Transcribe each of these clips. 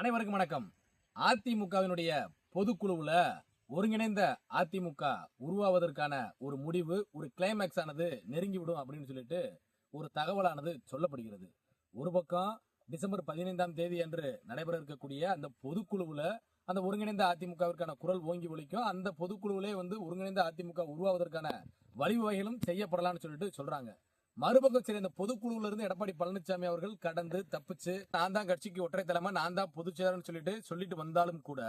அனைவருக்கும் வணக்கம். அதிமுகவினுடைய பொதுக்குழுவில் ஒருங்கிணைந்த அதிமுக உருவாவதற்கான ஒரு முடிவு ஒரு கிளைமேக்ஸ் ஆனது நெருங்கிவிடும் அப்படின்னு சொல்லிட்டு ஒரு தகவலானது சொல்லப்படுகிறது. ஒரு பக்கம் டிசம்பர் பதினைந்தாம் தேதி அன்று நடைபெற இருக்கக்கூடிய அந்த பொதுக்குழுவில் அந்த ஒருங்கிணைந்த அதிமுகவிற்கான குரல் ஓங்கி ஒழிக்கும் அந்த பொதுக்குழுவிலே வந்து ஒருங்கிணைந்த அதிமுக உருவாவதற்கான வழிவகைகளும் செய்யப்படலாம்னு சொல்லிட்டு சொல்றாங்க. மறுபக்கம் சரி இந்த பொதுக்குழுல இருந்து எடப்பாடி பழனிசாமி அவர்கள் கடந்து தப்பிச்சு நான் தான் கட்சிக்கு ஒற்றை தலைமை நான் தான் பொதுச்செயலர்னு சொல்லிட்டு சொல்லிட்டு வந்தாலும் கூட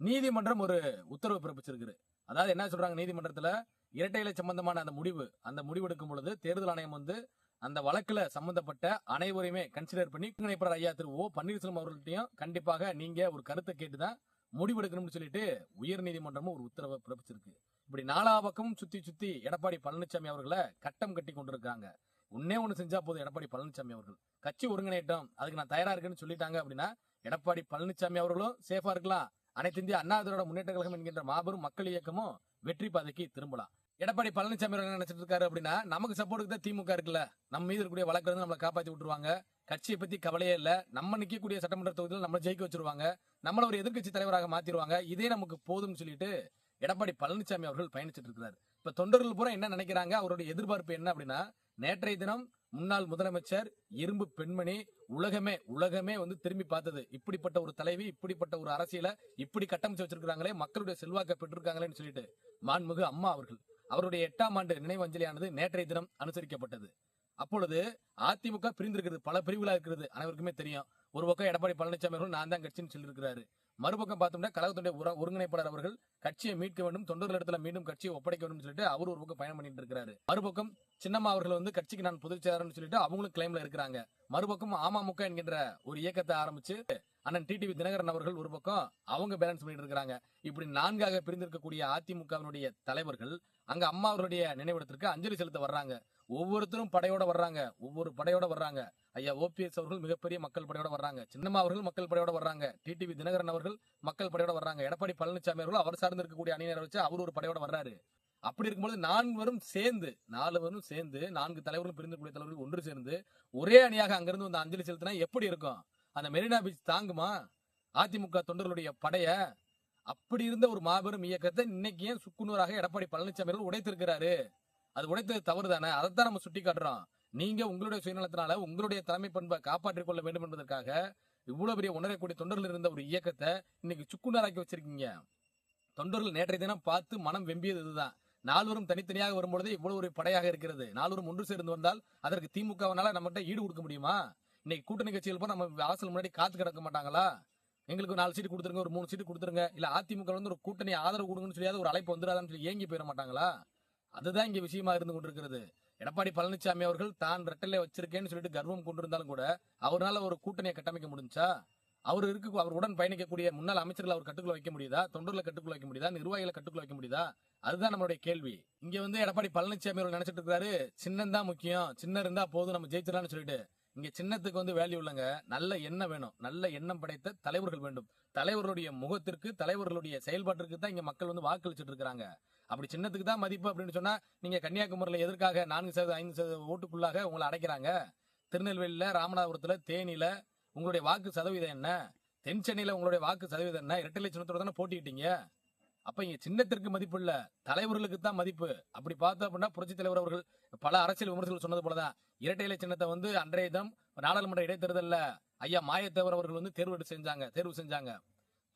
நீதிமன்றம் ஒரு உத்தரவு பிறப்பிச்சிருக்கு அதாவது என்ன சொல்றாங்க நீதிமன்றத்துல? இரட்டை இலை சம்பந்தமான அந்த முடிவு அந்த முடிவு எடுக்கும் பொழுது தேர்தல் ஆணையம் வந்து அந்த வழக்குல சம்பந்தப்பட்ட அனைவரையுமே கன்சிடர் பண்ணி இணைப்பாளர் ஐயா திரு ஓ பன்னீர்செல்வம் அவர்கள்ட்டையும் கண்டிப்பாக நீங்க ஒரு கருத்தை கேட்டுதான் முடிவு எடுக்கணும்னு சொல்லிட்டு உயர் நீதிமன்றமும் ஒரு உத்தரவை பிறப்பிச்சிருக்கு. இப்படி நாலா பக்கமும் சுத்தி சுத்தி எடப்பாடி பழனிசாமி அவர்களை கட்டம் கட்டி கொண்டிருக்காங்க. ஒன்னே ஒண்ணு செஞ்சா போதும் எடப்பாடி பழனிசாமி அவர்கள். கட்சி ஒருங்கிணைட்டோம் அதுக்கு நான் தயாரா இருக்கேன்னு சொல்லிட்டாங்க அப்படின்னா எடப்பாடி பழனிசாமி அவர்களும் சேஃபா இருக்கலாம். அனைத்து இந்திய அண்ணா திராவிட முன்னேற்ற கழகம் என்கின்ற மாபெரும் மக்கள் இயக்கமும் வெற்றி பாதைக்கு திரும்பலாம். எடப்பாடி பழனிசாமி அவர்கள் நினைச்சிட்டு இருக்காரு அப்படின்னா நமக்கு சப்போர்ட்டுக்கு தான் திமுக இருக்குல்ல. நம்ம மீது இருக்கக்கூடிய வழக்கு வந்து நம்மளை காப்பாத்தி விட்டுருவாங்க. கட்சியை பத்தி கவலையே இல்ல. நம்ம நிக்கக்கூடிய சட்டமன்ற தொகுதியில் நம்மளை ஜெயிக்க வச்சிருவாங்க. நம்மள ஒரு எதிர்க்கட்சி தலைவராக மாத்திருவாங்க. இதே நமக்கு போதும்னு சொல்லிட்டு எடப்பாடி பழனிசாமி அவர்கள் பயணிச்சிட்டு இருக்கிறார். இப்ப தொண்டர்கள் பூரா என்ன நினைக்கிறாங்க? அவருடைய எதிர்பார்ப்பு என்ன அப்படின்னா நேற்றைய தினம் முன்னாள் முதலமைச்சர் இரும்பு பெண்மணி உலகமே உலகமே வந்து திரும்பி பார்த்தது. இப்படிப்பட்ட ஒரு தலைவி இப்படிப்பட்ட ஒரு அரசியல இப்படி கட்டமைச்சு வச்சிருக்காங்களே மக்களுடைய செல்வாக்க பெற்றிருக்காங்களேன்னு சொல்லிட்டு மாண்புமிகு அம்மா அவர்கள். அவருடைய எட்டாம் ஆண்டு நினைவஞ்சலியானது நேற்றைய தினம் அனுசரிக்கப்பட்டது. அப்பொழுது அதிமுக பிரிந்திருக்கிறது பல பிரிவுகளா இருக்கிறது அனைவருக்குமே தெரியும். ஒரு பக்கம் எடப்பாடி பழனிசாமி அவர்கள் நான் தான் கட்சின்னு சொல்லியிருக்கிறாரு. மறுபக்கம் பார்த்தோம்னா கழகத்துடைய ஒருங்கிணைப்பாளர் அவர்கள் கட்சியை மீட்க வேண்டும் தொண்டர்கள் இடத்துல மீண்டும் கட்சியை ஒப்படைக்க வேண்டும் சொல்லிட்டு அவர் ஒரு பக்கம் பயணம் பண்ணிட்டு இருக்காரு மறுபக்கம் சின்னம்மா அவர்கள் வந்து கட்சிக்கு நான் பொதுச் செயலாளர்னு சொல்லிட்டு அவங்களும் கிளைம்ல இருக்கிறாங்க. மறுபக்கம் அமமுக என்கின்ற ஒரு இயக்கத்தை ஆரம்பிச்சு அண்ணன் டிடிவி தினகரன் அவர்கள் ஒரு பக்கம் அவங்க பேலன்ஸ் பண்ணிட்டு இருக்காங்க இப்படி நான்காக பிரிந்திருக்கக்கூடிய அதிமுகவினுடைய தலைவர்கள் அங்க அம்மா அவருடைய நினைவிடத்திற்கு அஞ்சலி செலுத்த வர்றாங்க. ஒவ்வொருத்தரும் படையோட வர்றாங்க. ஒவ்வொரு படையோட வர்றாங்க. ஐயா ஓபிஎஸ் அவர்கள் மிகப்பெரிய மக்கள் படையோட வர்றாங்க. சின்னம்மா அவர்கள் மக்கள் படையோட வர்றாங்க. டிடிவி தினகரன் அவர்கள் அவர்கள் மக்கள் படையோட வர்றாங்க. எடப்பாடி பழனிசாமி அவர்கள் அவர் சார்ந்து இருக்கக்கூடிய அணியினரை வச்சு அவர் ஒரு படையோட வர்றாரு. அப்படி இருக்கும்போது நான்வரும் சேர்ந்து நாலுவரும் சேர்ந்து நான்கு தலைவர்களும் பிரிந்திருக்கக்கூடிய தலைவர்கள் ஒன்று சேர்ந்து ஒரே அணியாக அங்கிருந்து வந்து அஞ்சலி செலுத்தினா எப்படி இருக்கும்? அந்த மெரினா பீச் தாங்குமா? அதிமுக தொண்டர்களுடைய படைய? அப்படி இருந்த ஒரு மாபெரும் இயக்கத்தை இன்னைக்கு ஏன் சுக்குநூறாக எடப்பாடி பழனிசாமி அவர்கள் உடைத்திருக்கிறாரு? அது உடைத்தது தவறு தானே அதைத்தான் நம்ம சுட்டி காட்டுறோம் நீங்க உங்களுடைய சுயநலத்தினால உங்களுடைய தலைமை பண்பை காப்பாற்றிக் கொள்ள வேண்டும் என்பதற்காக இவ்வளவு பெரிய உணரக்கூடிய தொண்டர்கள் இருந்த ஒரு இயக்கத்தை இன்னைக்கு சுக்குண்டாராக்கி வச்சிருக்கீங்க. தொண்டர்கள் நேற்றைய தினம் பார்த்து மனம் வெம்பியது இதுதான். நால்வரும் தனித்தனியாக வரும்பொழுது இவ்வளவு ஒரு படையாக இருக்கிறது. நால்வரும் ஒன்று சேர்ந்து வந்தால் அதற்கு திமுகவினால நம்மகிட்ட ஈடு கொடுக்க முடியுமா? இன்னைக்கு கூட்டணி கட்சிகள் போய் நம்ம வாசல் முன்னாடி காத்து கிடக்க மாட்டாங்களா? எங்களுக்கு நாலு சீட்டு கொடுத்துருங்க ஒரு மூணு சீட்டு கொடுத்துருங்க. இல்ல அதிமுக வந்து ஒரு கூட்டணி ஆதரவு கொடுங்கன்னு சொல்லியாவது ஒரு அழைப்பு வந்துடாதான்னு சொல்லி ஏங்கி போயிட மாட்டாங்களா? அதுதான் இங்க விஷயமா இருந்து கொண்டிருக்கிறது. எடப்பாடி பழனிசாமி அவர்கள் தான் ரெட்டலை வச்சிருக்கேன்னு சொல்லிட்டு கர்வம் கொண்டிருந்தாலும் கூட அவரால் ஒரு கூட்டணியை கட்டமைக்க முடிஞ்சா? அவர் இருக்கு அவர் உடன் பயணிக்கக்கூடிய முன்னாள் அமைச்சர்களை அவர் கட்டுக்குள்ள வைக்க முடியுதா? தொண்டர்களை கட்டுக்குள்ள வைக்க முடியுதா? நிர்வாகிகளை கட்டுக்குள்ள வைக்க முடியுதா? அதுதான் நம்மளுடைய கேள்வி. இங்க வந்து எடப்பாடி பழனிசாமி அவர்கள் நினைச்சிட்டு இருக்காரு சின்னம் தான் முக்கியம் சின்ன இருந்தா போதும் நம்ம ஜெயிச்சிடலாம்னு சொல்லிட்டு. இங்க சின்னத்துக்கு வந்து வேல்யூ இல்லைங்க. நல்ல எண்ணம் வேணும். நல்ல எண்ணம் படைத்த தலைவர்கள் வேண்டும். தலைவர்களுடைய முகத்திற்கு தலைவர்களுடைய செயல்பாட்டிற்கு தான் இங்க மக்கள் வந்து வாக்களிச்சுட்டு இருக்காங்க அப்படி சின்னத்துக்கு தான் மதிப்பு அப்படின்னு சொன்னா நீங்க கன்னியாகுமரியில எதற்காக நான்கு சதவீதம் ஐந்து சதவீதம் ஓட்டுக்குள்ளாக உங்களை அடைக்கிறாங்க? திருநெல்வேலியில ராமநாதபுரத்துல தேனியில உங்களுடைய வாக்கு சதவீதம் என்ன? தென் சென்னையில உங்களுடைய வாக்கு சதவீதம் என்ன? இரட்டை லட்சணத்தோட தானே போட்டிக்கிட்டீங்க அப்ப இங்க சின்னத்திற்கு மதிப்பு இல்ல தலைவர்களுக்கு தான் மதிப்பு. அப்படி பார்த்தோம் அப்படின்னா புரட்சி தலைவர் அவர்கள் பல அரசியல் விமர்சகர்கள் சொன்னது போலதான். இரட்டை இலை சின்னத்தை வந்து அன்றைய தினம் நாடாளுமன்ற இடைத்தேர்தல்ல ஐயா மாயத்தேவர் அவர்கள் வந்து தேர்வு செஞ்சாங்க தேர்வு செஞ்சாங்க.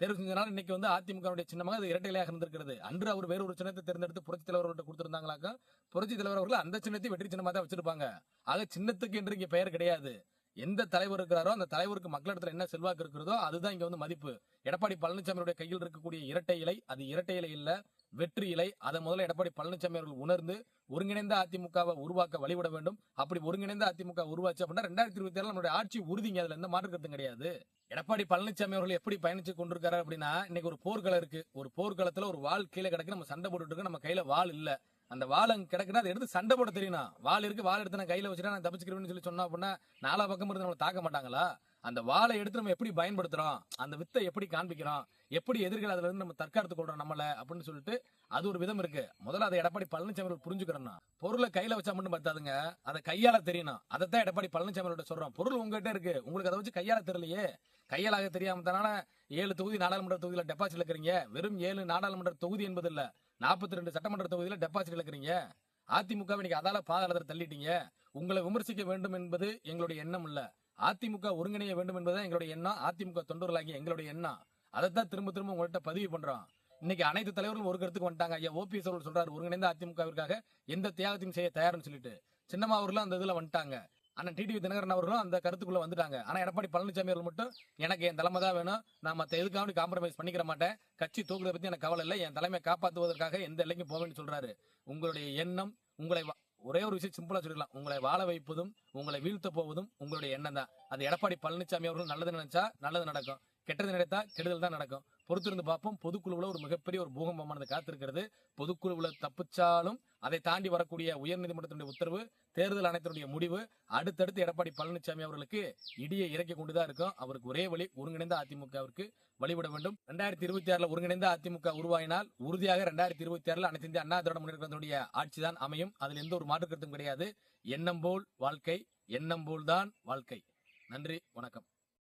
தேர்வு செஞ்சனால இன்னைக்கு வந்து அதிமுக சின்னமாக அது இரட்டை இலையாக இருந்திருக்கிறது. அன்று அவர் வேறு ஒரு சின்னத்தை தேர்ந்தெடுத்து புரட்சி தலைவர்கள்ட்ட அவர்கிட்ட கொடுத்திருந்தாங்களாக்கா புரட்சி தலைவர் அவர்கள் அந்த சின்னத்தை வெற்றி சின்னமா தான் வச்சிருப்பாங்க. ஆக சின்னத்துக்கு என்று இங்க பெயர் கிடையாது. எந்த தலைவர் இருக்கிறாரோ அந்த தலைவருக்கு மக்களிடத்துல என்ன செல்வாக்கு இருக்கிறதோ அதுதான் இங்க வந்து மதிப்பு. எடப்பாடி பழனிசாமியுடைய கையில் இருக்கக்கூடிய இரட்டை இலை அது இரட்டை இலை இல்ல வெற்றி இலை அதை முதல்ல எடப்பாடி பழனிசாமி அவர்கள் உணர்ந்து ஒருங்கிணைந்த அதிமுகவை உருவாக்க வழிவிட வேண்டும். அப்படி ஒருங்கிணைந்த அதிமுக உருவாச்சு அப்படின்னா ரெண்டாயிரத்தி இருபத்தி ஏழு நம்மளுடைய ஆட்சி உறுதிங்க அதுல எந்த மாற்று கருத்தும் கிடையாது. எடப்பாடி பழனிசாமி அவர்கள் எப்படி பயணிச்சு கொண்டிருக்காரு அப்படின்னா இன்னைக்கு ஒரு போர்க்களம் இருக்கு. ஒரு போர்க்களத்துல ஒரு வாள் கீழே கிடக்கு நம்ம சண்டை போட்டுட்டு இருக்கோம் நம்ம கையில வாள் இல்லை. அந்த வாள் அங்க கிடக்குன்னா அதை எடுத்து சண்டை போட தெரியணும் வாள் இருக்கு வாள் எடுத்து நான் கையில வச்சுட்டா நான் தப்பிச்சுக்கிறேன்னு சொல்லி சொன்னா அப்படின்னா நாலா பக்கம் இருந்து நம்மளை தாக்க மாட்டாங்களா? அந்த வாழை எடுத்து நம்ம எப்படி பயன்படுத்துறோம்? அந்த வித்தை எப்படி காண்பிக்கிறோம்? எப்படி எதிர்கள் அதுல இருந்து நம்ம தற்காத்து கொள்றோம் நம்மள அப்படின்னு சொல்லிட்டு அது ஒரு விதம் இருக்கு. முதல்ல அதை எடப்பாடி பழனிசாமி அவர்கள் புரிஞ்சுக்கிறோம் பொருளை கையில வச்சா மட்டும் பார்த்தாதுங்க அதை கையால தெரியணும். அதைத்தான் எடப்பாடி பழனிசாமி சொல்றோம். பொருள் உங்ககிட்ட இருக்கு. உங்களுக்கு அதை வச்சு கையால தெரியலையே. கையாலாக தெரியாம தானே ஏழு தொகுதி நாடாளுமன்ற தொகுதியில டெபாசிட் இருக்கிறீங்க. வெறும் ஏழு நாடாளுமன்ற தொகுதி என்பது இல்ல நாற்பத்தி ரெண்டு சட்டமன்ற தொகுதியில டெபாசிட் இழக்கிறீங்க. அதிமுக இன்னைக்கு அதால பாதாளத்தில் தள்ளிட்டீங்க. உங்களை விமர்சிக்க வேண்டும் என்பது எங்களுடைய எண்ணம் இல்ல. அதிமுக ஒருங்கிணைய வேண்டும் என்பதுதான் எங்களுடைய எண்ணம். அதிமுக தொண்டர்களாகிய எங்களுடைய எண்ணம். அதைத்தான் திரும்ப திரும்ப உங்கள்கிட்ட பதிவு பண்றோம். இன்னைக்கு அனைத்து தலைவர்களும் ஒரு கருத்துக்கு வந்துட்டாங்க. ஐயா ஓபிஎஸ் அவர்கள் சொல்றாரு ஒருங்கிணைந்த அதிமுகவிற்காக எந்த தியாகத்தையும் செய்ய தயார்னு சொல்லிட்டு. சின்னம்மா அவர்களும் அந்த இதுல வந்துட்டாங்க. ஆனால் டிடிவி தினகரன் அவர்களும் அந்த கருத்துக்குள்ள வந்துட்டாங்க. ஆனா எடப்பாடி பழனிசாமி அவர்கள் மட்டும் எனக்கு என் தலைமை தான் வேணும். நான் மத்த எதுக்காக காம்ப்ரமைஸ் பண்ணிக்கிற மாட்டேன். கட்சி தூக்குறத பத்தி எனக்கு கவலை இல்லை. என் தலைமையை காப்பாற்றுவதற்காக எந்த எல்லைக்கும் போவேன்னு சொல்றாரு. உங்களுடைய எண்ணம் உங்களை வா- ஒரே ஒரு விஷயம் சிம்பிளா சொல்லிடலாம். உங்களை வாழ வைப்பதும் உங்களை வீழ்த்த போவதும் உங்களுடைய எண்ணம் தான். அது எடப்பாடி பழனிசாமி அவர்கள் நல்லது நினைச்சா நல்லது நடக்கும். கெட்டது நினைத்தா கெடுதல் தான் நடக்கும். பொறுத்திருந்து பார்ப்போம். பொதுக்குழுவில் ஒரு மிகப்பெரிய ஒரு பூகம்பமானது காத்திருக்கிறது. பொதுக்குழுவுல தப்பிச்சாலும் அதை தாண்டி வரக்கூடிய உயர்நீதிமன்றத்தினுடைய உத்தரவு தேர்தல் ஆணையத்தினுடைய முடிவு அடுத்தடுத்து எடப்பாடி பழனிசாமி அவர்களுக்கு இடியை இறக்கி கொண்டுதான் இருக்கும். அவருக்கு ஒரே வழி ஒருங்கிணைந்த அதிமுகவிற்கு வழிபட வேண்டும். ரெண்டாயிரத்தி இருபத்தி ஆறுல ஒருங்கிணைந்த அதிமுக உருவாயினால் உறுதியாக ரெண்டாயிரத்தி இருபத்தி ஆறுல அனைத்து இந்திய அண்ணா திராவிட முன்னேற்றத்தினுடைய ஆட்சிதான் அமையும். அதில் எந்த ஒரு மாற்று கருத்தும் கிடையாது. எண்ணம் போல் வாழ்க்கை எண்ணம் போல் தான் வாழ்க்கை. நன்றி வணக்கம்.